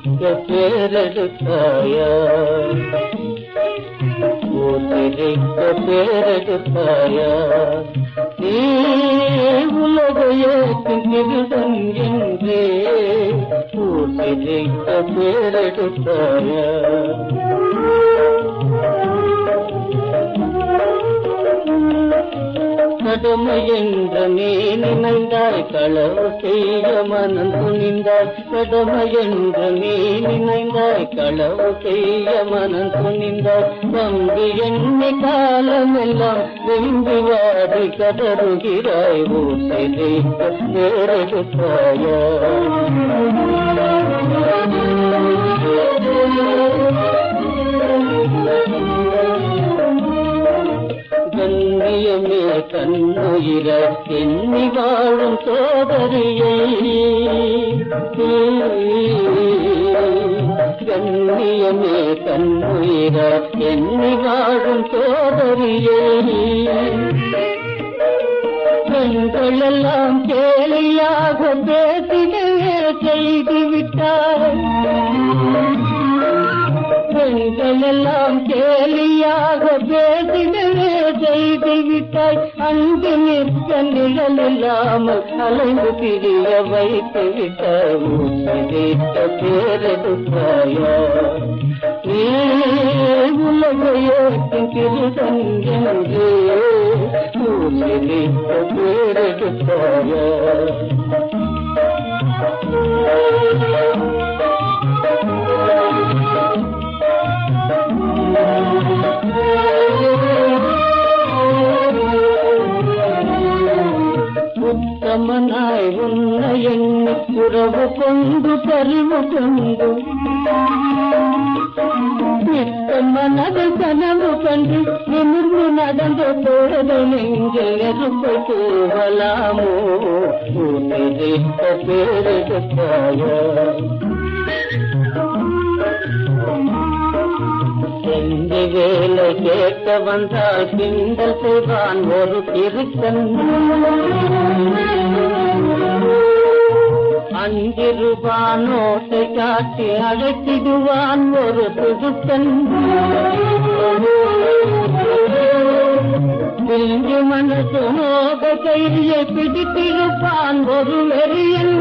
ஊசிரிக்க பேரெடுத்தாயா ஊசிரிக்க பேரெடுத்தாயா நீ உலகையேற்றும் திருடன் என்றே கடமை என்ற நீ நினைந்தாய் களவு செய்ய மனம் துணிந்தாய். கடமை என்ற நீ நினைந்தாய் களவு செய்ய மனம் துணிந்தாய். பங்கு எண்ணி காலமெல்லாம் வெம்பி வாடி கதறுகிறாய் ஊசை வேறெடுத்தாயா கண்ணியமே கண்ணுயிர எண்ணி வாழும் சோதரியை. கண்ணியமே கண்ணுயிர எண்ணி வாழும் சோதரியை. பெண்களெல்லாம் கேளியாக பேசினே செய்து விட்டார் பெண்களெல்லாம் கேலியாக பேசினே செய்துவிட்டாய் அங்கு நிற்க நிழல் இல்லாமல் அலைந்து பிரிய வைத்து விட்டாய் ஊசிரித்த பேரெடுத்தாயா நீ உலகையோட்டின் திருடன் என்று ஊசிரித்த பேரெடுத்தாயா உத்தமனாய் உன்னை எண்ணி உறவு கொண்டு பறிவு கொண்டு பித்த மனது கனவு கண்டு நிமிர்ந்து நடந்த தோழது நெஞ்சில் நெருப்பை தூவலாமோ உன்னிருத்த பேரெடுத்தாயா கேட்க வந்தால் கிண்டல் செய்வான் ஒரு திருத்தன். அஞ்சு ரூபாய் நோட்டை காட்டி அழைத்திடுவான் ஒரு புதுத்தன் பிரிஞ்சு மனசு மோக கையை பிடித்திருப்பான் ஒரு வெறியன்.